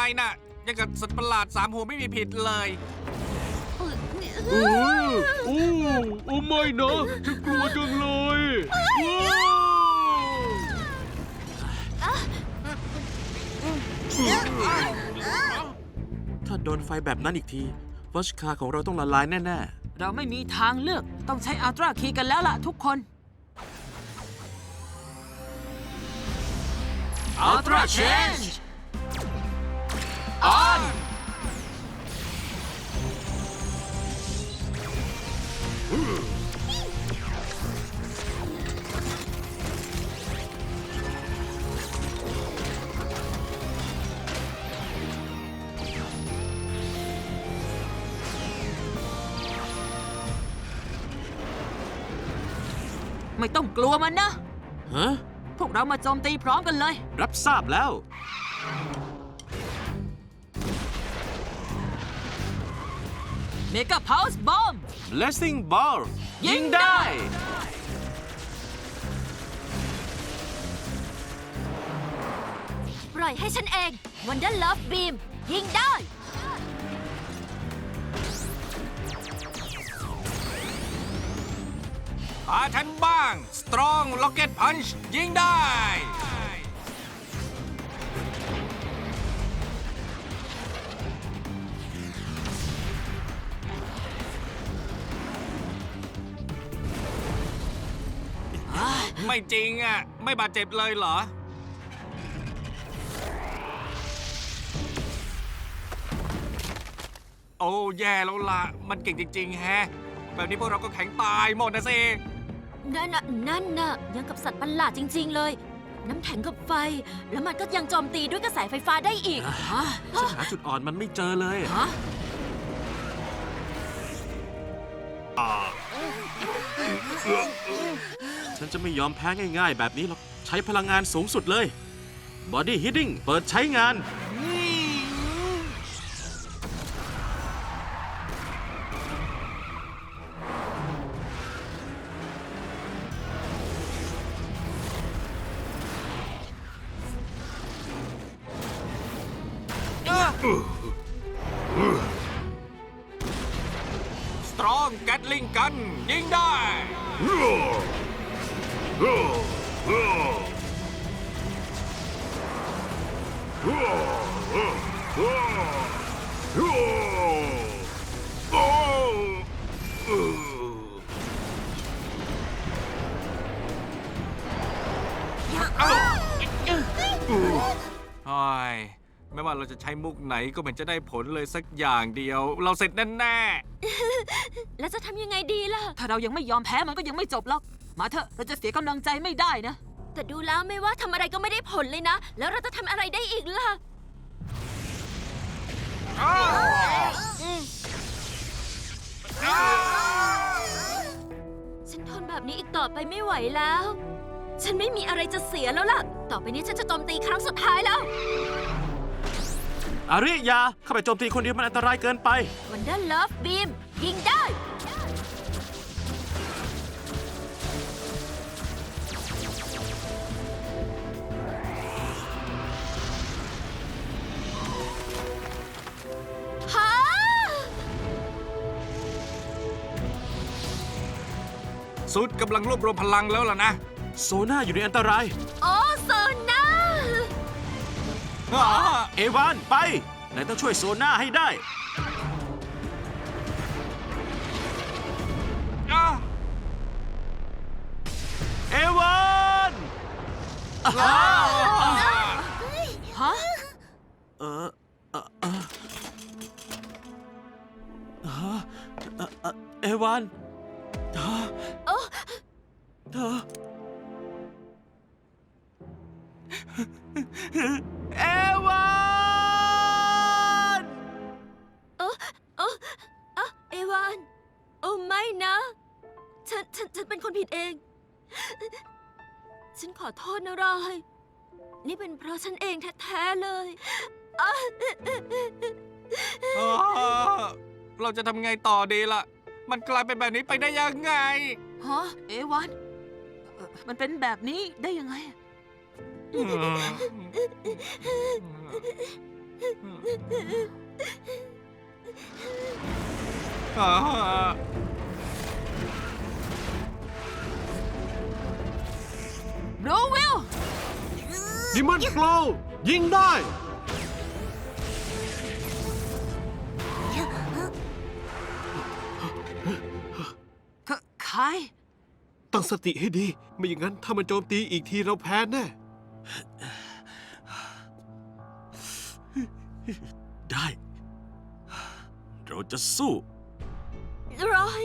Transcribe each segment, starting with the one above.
ายน่ะ ยังกับสัตว์ประหลาดสามหัวไม่มีผิดเลยเออโอ้โอ้ไม่นะฉันกลัวจังเลยว้าวถ้าโดนไฟแบบนั้นอีกทีวอชคาของเราต้องละลายแน่ เราไม่มีทางเลือก ต้องใช้อัลตราคีกันแล้วล่ะทุกคน Ultra Change on ไม่ต้องกลัวมันนะๆฮะ พวกเรามาโจมตีพร้อมกันเลย รับทราบแล้ว เมกาพาวส์บอม Blessing Ball ยิงได้ ปล่อยให้ฉันเอง Wonder Love Beam ยิงได้ พาฉันบ้าง Strong Rocket Punch ยิงได้ ไม่จริงอะ ไม่บาดเจ็บเลยเหรอ โอ้ แย่แล้วล่ะมันเก่งจริง ๆ แฮะ แบบนี้พวกเราก็แข็งตายหมดนะสิ นั่นน่ะนั่นน่ะยังกับสัตว์ประหลาดจริง ๆ เลย น้ำแข็งกับไฟ แล้วมันก็ยังโจมตีด้วยกระแสไฟฟ้าได้อีกฮะฉันหาจุดอ่อนมันไม่เจอเลยฮะฉันจะไม่ยอมแพ้ง่าย ๆ แบบนี้หรอก ใช้พลังงานสูงสุดเลย Body Hitting เปิดใช้งาน สตรองแกตลิงกัน ยิงได้ Oh! ว่าเราจะใช้มุกไหนก็เหมือนจะได้ผลเลยสักอย่างเดียว เราเสร็จแน่แล้วจะทำยังไงดีล่ะ ถ้าเรายังไม่ยอมแพ้มันก็ยังไม่จบหรอก มาเถอะเราจะเสียกำลังใจไม่ได้นะ แต่ดูแล้วไม่ว่าทำอะไรก็ไม่ได้ผลเลยนะ แล้วเราจะทำอะไรได้อีกล่ะฉันทนแบบนี้อีกต่อไปไม่ไหวแล้ว ฉันไม่มีอะไรจะเสียแล้วล่ะ ต่อไปนี้ฉันจะโจมตีครั้งสุดท้ายแล้ว อาริยาเข้าไปโจมตีคนเดียวมันอันตรายเกินไป Wonder Love Beam ยิงได้ ฮะๆสุดกำลังรวบรวมพลังแล้วล่ะนะ โซน่าอยู่ในอันตราย โอ้โซน่าอ้า เอวานไปนายต้องช่วยโซน่าให้ได้ เอวานฮะเออเออเออเอ่อเอ่อเอวานเธอเธอ ไม่นะ ฉันฉันฉันเป็นคนผิดเอง ฉันขอโทษนะราย นี่เป็นเพราะฉันเองแท้ๆเลยอะอ้าเราจะทำไงต่อดีล่ะ มันกลายเป็นแบบนี้ไปได้ยังไง ฮะเอวันเอ่อมันเป็นแบบนี้ได้ยังไงอ่า โรวิลดิมันโกลยิงได้คใครตั้งสติให้ดี ไม่อย่างนั้นถ้ามันโจมตีอีกทีเราแพ้แน่ ได้ เราจะสู้ ร้อย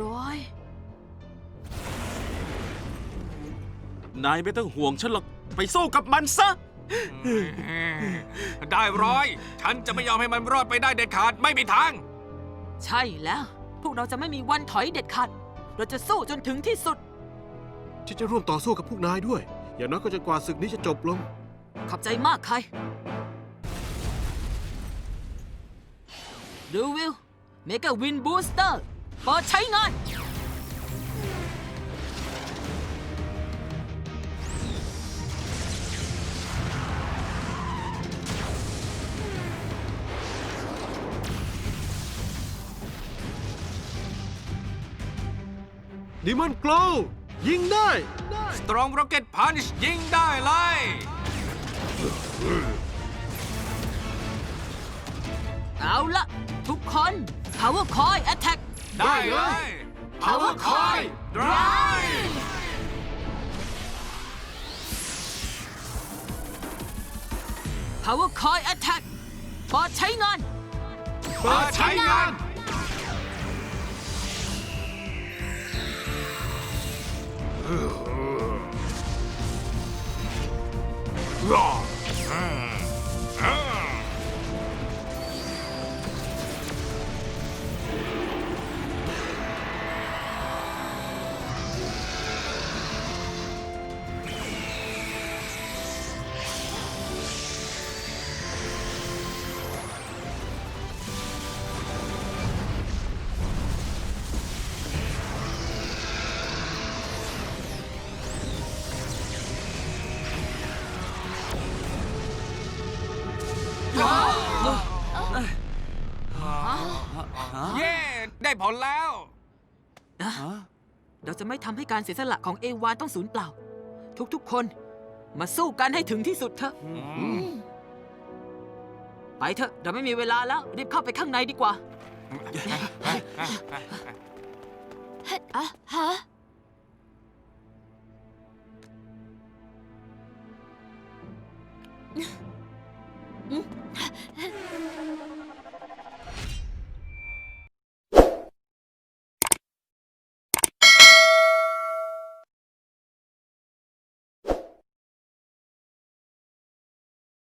ร้อย นายไม่ต้องห่วงฉันหรอก ไปสู้กับมันซะ ได้ร้อย ฉันจะไม่ยอมให้มันรอดไปได้เด็ดขาดไม่มีทาง ใช่แล้ว พวกเราจะไม่มีวันถอยเด็ดขาด เราจะสู้จนถึงที่สุด ฉันจะร่วมต่อสู้กับพวกนายด้วย อย่างน้อยก็จนกว่าศึกนี้จะจบลง ขอบใจมากใคร ดูวิล เมกาวินบูสเตอร์เปิดใช้งาน ดิมันโกลยิงได้ Strong Rocket Punch ยิงได้เลย เอาละทุกคน Power Coil Attack ได้เลย Power Coil Drive Power Coil Attack เปิดใช้งาน เปิดใช้งาน เย้ได้ผลแล้วเราจะไม่ทำให้การเสียสละของเอวานต้องสูญเปล่า ทุกๆคน มาสู้กันให้ถึงที่สุดเถอะ ไปเถอะ เราไม่มีเวลาแล้ว รีบเข้าไปข้างในดีกว่า อะฮะอืม